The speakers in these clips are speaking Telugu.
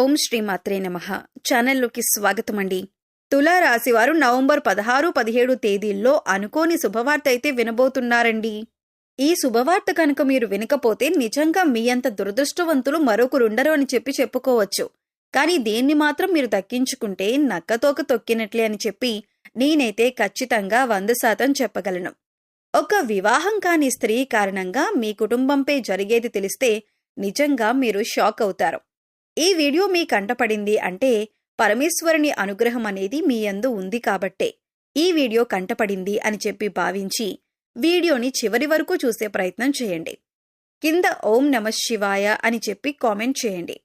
ఓం శ్రీ మాత్రే నమ. ఛానల్లోకి స్వాగతం అండి తులారాశివారు నవంబర్ పదహారు పదిహేడు తేదీల్లో అనుకోని శుభవార్త అయితే వినబోతున్నారండి. ఈ శుభవార్త కనుక మీరు వినకపోతే నిజంగా మీ అంత దురదృష్టవంతులు మరొకరుండరు అని చెప్పి చెప్పుకోవచ్చు. కానీ దేన్ని మాత్రం మీరు దక్కించుకుంటే నక్కతోక తొక్కినట్లే అని చెప్పి నేనైతే ఖచ్చితంగా వంద శాతం చెప్పగలను. ఒక వివాహం కాని స్త్రీ కారణంగా మీ కుటుంబంపై జరిగేది తెలిస్తే నిజంగా మీరు షాక్ అవుతారు. ఈ వీడియో మీ కంటపడింది అంటే పరమేశ్వరుని అనుగ్రహం అనేది మీ యందు ఉంది కాబట్టే ఈ వీడియో కంటపడింది అని చెప్పి భావించి వీడియోని చివరి వరకు చూసే ప్రయత్నం చేయండి. కింద ఓం నమ శివాయ అని చెప్పి కామెంట్ చేయండి.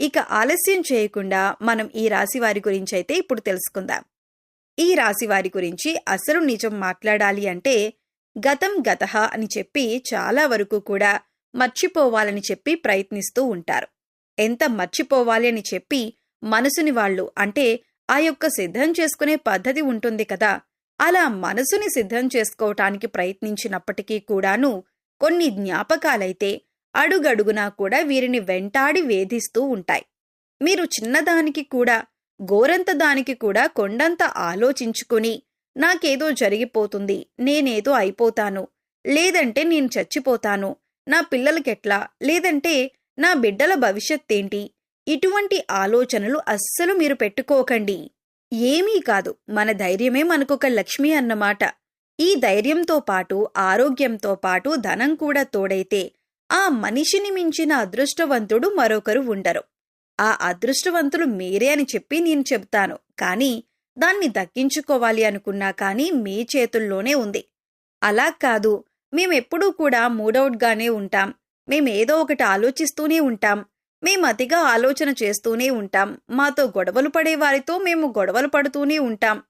ఇక ఆలస్యం చేయకుండా మనం ఈ రాశి వారి గురించి అయితే ఇప్పుడు తెలుసుకుందాం. ఈ రాశి వారి గురించి అసలు నిజం మాట్లాడాలి అంటే గతం గతహ అని చెప్పి చాలా వరకు కూడా మర్చిపోవాలని చెప్పి ప్రయత్నిస్తూ ఉంటారు. ఎంత మర్చిపోవాలి అని చెప్పి మనసుని వాళ్ళు అంటే ఆ యొక్క సిద్ధం చేసుకునే పద్ధతి ఉంటుంది కదా. అలా మనసుని సిద్ధం చేసుకోవటానికి ప్రయత్నించినప్పటికీ కూడాను కొన్ని జ్ఞాపకాలైతే అడుగడుగునా కూడా వీరిని వెంటాడి వేధిస్తూ ఉంటాయి. మీరు చిన్నదానికి కూడా గోరంత దానికి కూడా కొండంత ఆలోచించుకుని నాకేదో జరిగిపోతుంది నేనేదో అయిపోతాను లేదంటే నేను చచ్చిపోతాను నా పిల్లలకెట్లా లేదంటే నా బిడ్డల భవిష్యత్తేంటి? ఇటువంటి ఆలోచనలు అస్సలు మీరు పెట్టుకోకండి. ఏమీ కాదు మన ధైర్యమే మనకొక లక్ష్మి అన్నమాట. ఈ ధైర్యంతో పాటు ఆరోగ్యంతో పాటు ధనం కూడా తోడైతే ఆ మనిషిని మించిన అదృష్టవంతుడు మరొకరు ఉండరు. ఆ అదృష్టవంతులు మీరే అని చెప్పి నేను చెప్తాను కానీ దాన్ని దక్కించుకోవాలి అనుకున్నా కానీ మీ చేతుల్లోనే ఉంది. అలా కాదు మేమెప్పుడూ కూడా మూడౌట్గానే ఉంటాం. మేమేదో ఒకటి ఆలోచిస్తూనే ఉంటాం. మేము అతిగా ఆలోచన చేస్తూనే ఉంటాం. మాతో గొడవలు పడే వారితో మేము గొడవలు పడుతూనే ఉంటాం.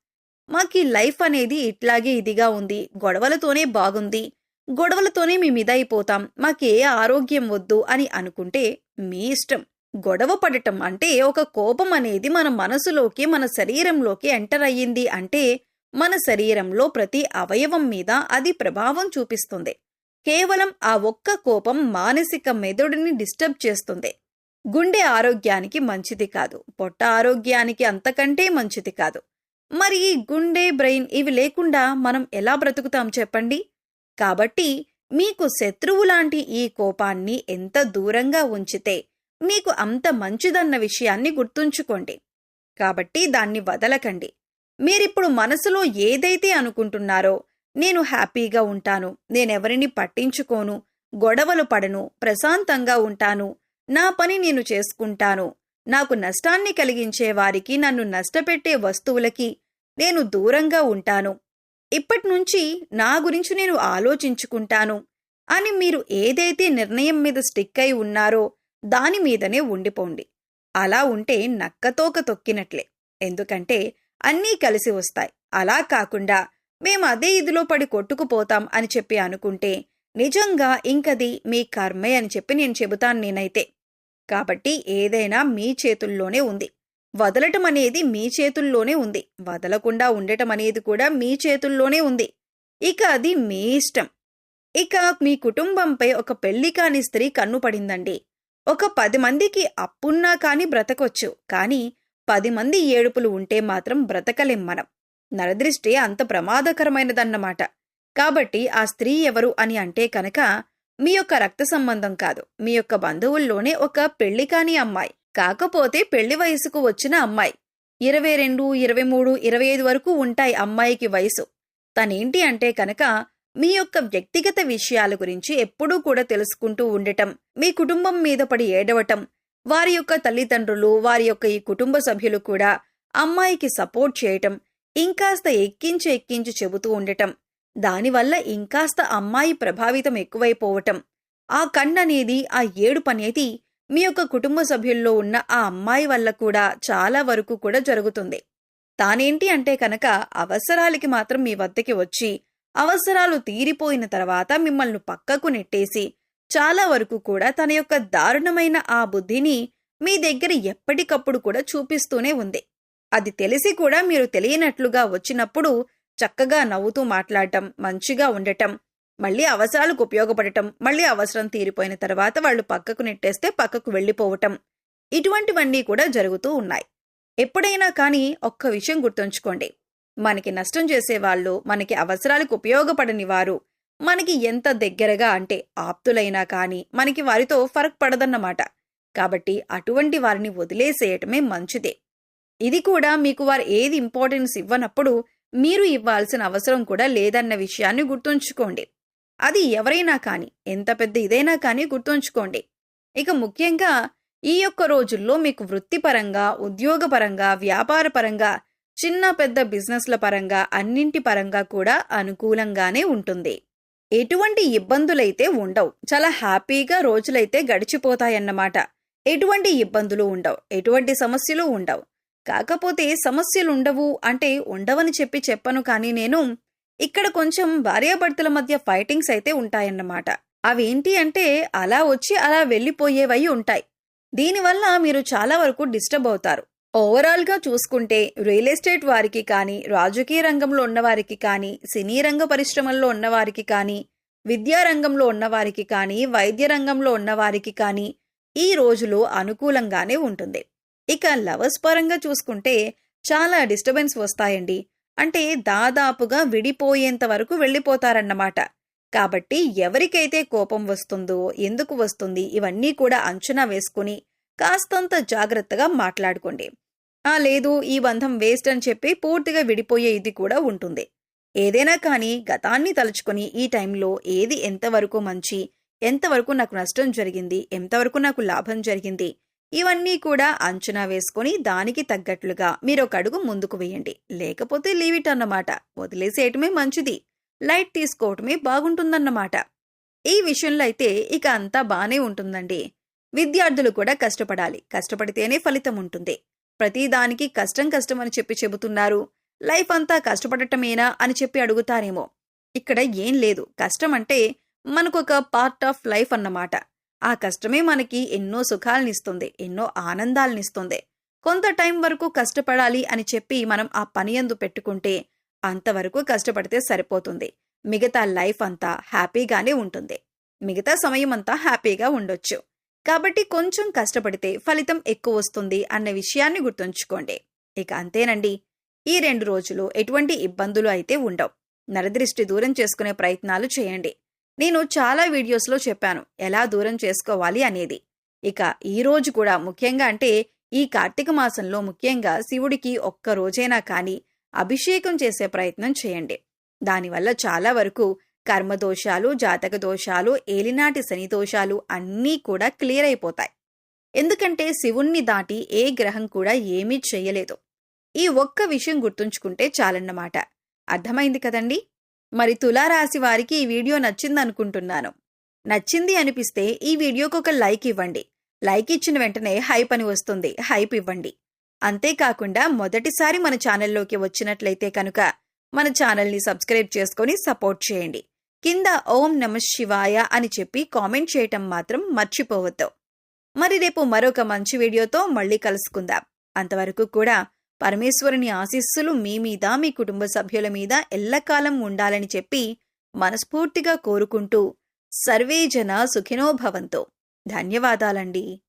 మాకి లైఫ్ అనేది ఇట్లాగే ఇదిగా ఉంది. గొడవలతోనే బాగుంది. గొడవలతోనే మేమిదైపోతాం మాకే ఆరోగ్యం వద్దు అని అనుకుంటే మీ ఇష్టం. గొడవ పడటం అంటే ఒక కోపం అనేది మన మనసులోకి మన శరీరంలోకి ఎంటర్ అయ్యింది అంటే మన శరీరంలో ప్రతి అవయవం మీద అది ప్రభావం చూపిస్తుంది. కేవలం ఆ ఒక్క కోపం మానసిక మెదడుని డిస్టర్బ్ చేస్తుంది. గుండె ఆరోగ్యానికి మంచిది కాదు. పొట్ట ఆరోగ్యానికి అంతకంటే మంచిది కాదు. మరి ఈ గుండె బ్రెయిన్ ఇవి లేకుండా మనం ఎలా బ్రతుకుతాం చెప్పండి? కాబట్టి మీకు శత్రువు లాంటి ఈ కోపాన్ని ఎంత దూరంగా ఉంచితే మీకు అంత మంచిదన్న విషయాన్ని గుర్తుంచుకోండి. కాబట్టి దాన్ని వదలకండి. మీరిప్పుడు మనసులో ఏదైతే అనుకుంటున్నారో నేను హ్యాపీగా ఉంటాను. నేనెవరిని పట్టించుకోను. గొడవలు పడను. ప్రశాంతంగా ఉంటాను. నా పని నేను చేసుకుంటాను. నాకు నష్టాన్ని కలిగించే వారికి నన్ను నష్టపెట్టే వస్తువులకి నేను దూరంగా ఉంటాను. ఇప్పట్నుంచి నా గురించి నేను ఆలోచించుకుంటాను. అని మీరు ఏదైతే నిర్ణయం మీద స్టిక్ అయి ఉన్నారో దాని మీదనే ఉండిపోండి. అలా ఉంటే నక్కతోక తొక్కినట్లే. ఎందుకంటే అన్నీ కలిసి వస్తాయి. అలా కాకుండా మేము అదే ఇదిలో పడి కొట్టుకుపోతాం అని చెప్పి అనుకుంటే నిజంగా ఇంకది మీ కర్మే అని చెప్పి నేను చెబుతాను నేనైతే. కాబట్టి ఏదైనా మీ చేతుల్లోనే ఉంది. వదలటం అనేది మీ చేతుల్లోనే ఉంది. వదలకుండా ఉండటం అనేది కూడా మీ చేతుల్లోనే ఉంది. ఇక అది మీ ఇష్టం. ఇక మీ కుటుంబంపై ఒక పెళ్ళి కాని స్త్రీ కన్ను పడిందండి. ఒక పది మందికి అప్పున్నా కాని బ్రతకొచ్చు. కానీ పది మంది ఏడుపులు ఉంటే మాత్రం బ్రతకలేం మనం. నరదృష్టి అంత ప్రమాదకరమైనదన్నమాట. కాబట్టి ఆ స్త్రీ ఎవరు అని అంటే కనుక మీ యొక్క రక్త సంబంధం కాదు. మీ యొక్క బంధువుల్లోనే ఒక పెళ్ళి కాని అమ్మాయి. కాకపోతే పెళ్ళి వయసుకు వచ్చిన అమ్మాయి. ఇరవై రెండు ఇరవై మూడు ఇరవై ఐదు వరకు ఉంటాయి అమ్మాయికి వయసు. తనేంటి అంటే కనుక మీ యొక్క వ్యక్తిగత విషయాల గురించి ఎప్పుడూ కూడా తెలుసుకుంటూ ఉండటం మీ కుటుంబం మీద పడి ఏడవటం వారి యొక్క తల్లిదండ్రులు వారి యొక్క ఈ కుటుంబ సభ్యులు కూడా అమ్మాయికి సపోర్ట్ చేయటం ఇంకాస్త ఎక్కించి ఎక్కించి చెబుతూ ఉండటం. దానివల్ల ఇంకాస్త అమ్మాయి ప్రభావితం ఎక్కువైపోవటం. ఆ కన్ననేది ఆ ఏడుపనేది మీ యొక్క కుటుంబ సభ్యుల్లో ఉన్న ఆ అమ్మాయి వల్ల కూడా చాలా వరకు కూడా జరుగుతుంది. తానేంటి అంటే కనుక అవసరాలకి మాత్రం మీ వద్దకి వచ్చి అవసరాలు తీరిపోయిన తర్వాత మిమ్మల్ని పక్కకు నెట్టేసి చాలా వరకు కూడా తన యొక్క దారుణమైన ఆ బుద్ధిని మీ దగ్గర ఎప్పటికప్పుడు కూడా చూపిస్తూనే ఉంది. అది తెలిసి కూడా మీరు తెలియనట్లుగా వచ్చినప్పుడు చక్కగా నవ్వుతూ మాట్లాడటం మంచిగా ఉండటం మళ్ళీ అవసరాలకు ఉపయోగపడటం మళ్ళీ అవసరం తీరిపోయిన తర్వాత వాళ్ళు పక్కకు నెట్టేస్తే పక్కకు వెళ్ళిపోవటం ఇటువంటివన్నీ కూడా జరుగుతూ ఉన్నాయి. ఎప్పుడైనా కానీ ఒక్క విషయం గుర్తుంచుకోండి. మనకి నష్టం చేసేవాళ్ళు మనకి అవసరాలకు ఉపయోగపడని వారు మనకి ఎంత దగ్గరగా అంటే ఆప్తులైనా కానీ మనకి వారితో ఫరక్ పడదన్నమాట. కాబట్టి అటువంటి వారిని వదిలేసేయటమే మంచిదే. ఇది కూడా మీకు వారు ఏది ఇంపార్టెన్స్ ఇవ్వనప్పుడు మీరు ఇవ్వాల్సిన అవసరం కూడా లేదన్న విషయాన్ని గుర్తుంచుకోండి. అది ఎవరైనా కానీ ఎంత పెద్ద ఇదైనా కానీ గుర్తుంచుకోండి. ఇక ముఖ్యంగా ఈ యొక్క రోజుల్లో మీకు వృత్తిపరంగా ఉద్యోగపరంగా వ్యాపారపరంగా చిన్న పెద్ద బిజినెస్ల పరంగా అన్నింటి పరంగా కూడా అనుకూలంగానే ఉంటుంది. ఎటువంటి ఇబ్బందులైతే ఉండవు. చాలా హ్యాపీగా రోజులైతే గడిచిపోతాయన్నమాట. ఎటువంటి ఇబ్బందులు ఉండవు. ఎటువంటి సమస్యలు ఉండవు. కాకపోతే సమస్యలు ఉండవు అంటే ఉండవని చెప్పి చెప్పను కానీ నేను ఇక్కడ కొంచెం భార్యాభర్తల మధ్య ఫైటింగ్స్ అయితే ఉంటాయన్నమాట. అవేంటి అంటే అలా వచ్చి అలా వెళ్ళిపోయేవై ఉంటాయి. దీనివల్ల మీరు చాలా వరకు డిస్టర్బ్ అవుతారు. ఓవరాల్గా చూసుకుంటే రియల్ ఎస్టేట్ వారికి కానీ రాజకీయ రంగంలో ఉన్నవారికి కానీ సినీ రంగ పరిశ్రమల్లో ఉన్నవారికి కానీ విద్యారంగంలో ఉన్నవారికి కానీ వైద్య రంగంలో ఉన్నవారికి కానీ ఈ రోజులో అనుకూలంగానే ఉంటుంది. ఇక లవర్స్ పరంగా చూసుకుంటే చాలా డిస్టర్బెన్స్ వస్తాయండి. అంటే దాదాపుగా విడిపోయేంత వరకు వెళ్ళిపోతారన్నమాట. కాబట్టి ఎవరికైతే కోపం వస్తుందో ఎందుకు వస్తుంది ఇవన్నీ కూడా అంచనా వేసుకుని కాస్తంత జాగ్రత్తగా మాట్లాడుకోండి. ఆ లేదు ఈ బంధం వేస్ట్ అని చెప్పి పూర్తిగా విడిపోయే ఇది కూడా ఉంటుంది. ఏదైనా కానీ గతాన్ని తలుచుకొని ఈ టైంలో ఏది ఎంతవరకు మంచి ఎంతవరకు నాకు నష్టం జరిగింది ఎంతవరకు నాకు లాభం జరిగింది ఇవన్నీ కూడా అంచనా వేసుకొని దానికి తగ్గట్లుగా మీరు ఒక అడుగు ముందుకు వేయండి. లేకపోతే లీవ్ ఇట్ అన్నమాట. వదిలేసేయటమే మంచిది. లైట్ తీసుకోవటమే బాగుంటుందన్నమాట. ఈ విషయంలో అయితే ఇక అంతా బానే ఉంటుందండి. విద్యార్థులు కూడా కష్టపడాలి. కష్టపడితేనే ఫలితం ఉంటుంది. ప్రతిదానికి కష్టం కష్టం అని చెప్పి చెబుతున్నారు. లైఫ్ అంతా కష్టపడటమేనా అని చెప్పి అడుగుతారేమో. ఇక్కడ ఏం లేదు. కష్టం అంటే మనకొక పార్ట్ ఆఫ్ లైఫ్ అన్నమాట. ఆ కష్టమే మనకి ఎన్నో సుఖాలనిస్తుంది ఎన్నో ఆనందాలనిస్తుంది. కొంత టైం వరకు కష్టపడాలి అని చెప్పి మనం ఆ పని ఎందు పెట్టుకుంటే అంతవరకు కష్టపడితే సరిపోతుంది. మిగతా లైఫ్ అంతా హ్యాపీగానే ఉంటుంది. మిగతా సమయం అంతా హ్యాపీగా ఉండొచ్చు. కాబట్టి కొంచెం కష్టపడితే ఫలితం ఎక్కువ వస్తుంది అన్న విషయాన్ని గుర్తుంచుకోండి. ఇక అంతేనండి. ఈ రెండు రోజులు ఎటువంటి ఇబ్బందులు అయితే ఉండవు. నరదృష్టి దూరం చేసుకునే ప్రయత్నాలు చేయండి. నేను చాలా వీడియోస్లో చెప్పాను ఎలా దూరం చేసుకోవాలి అనేది. ఇక ఈ రోజు కూడా ముఖ్యంగా అంటే ఈ కార్తీక మాసంలో ముఖ్యంగా శివుడికి ఒక్క రోజైనా కానీ అభిషేకం చేసే ప్రయత్నం చేయండి. దానివల్ల చాలా వరకు కర్మదోషాలు జాతక దోషాలు ఏలినాటి శని దోషాలు అన్నీ కూడా క్లియర్ అయిపోతాయి. ఎందుకంటే శివుణ్ణి దాటి ఏ గ్రహం కూడా ఏమీ చెయ్యలేదు ఈ ఒక్క విషయం గుర్తుంచుకుంటే చాలన్నమాట. అర్థమైంది కదండి? మరి తులారాశి వారికి ఈ వీడియో నచ్చిందనుకుంటున్నాను. నచ్చింది అనిపిస్తే ఈ వీడియోకు ఒక లైక్ ఇవ్వండి. లైక్ ఇచ్చిన వెంటనే హైప్ అని వస్తుంది. హైప్ ఇవ్వండి. అంతేకాకుండా మొదటిసారి మన ఛానల్లోకి వచ్చినట్లయితే కనుక మన ఛానల్ని సబ్స్క్రైబ్ చేసుకొని సపోర్ట్ చేయండి. కింద ఓం నమ శివాయ అని చెప్పి కామెంట్ చేయటం మాత్రం మర్చిపోవద్దు. మరి రేపు మరొక మంచి వీడియోతో మళ్ళీ కలుసుకుందాం. అంతవరకు కూడా పరమేశ్వరుని ఆశీస్సులు మీ మీద మీ కుటుంబ సభ్యుల మీద ఎల్లకాలం ఉండాలని చెప్పి మనస్ఫూర్తిగా కోరుకుంటూ సర్వే జన సుఖినోభవంతో ధన్యవాదాలండి.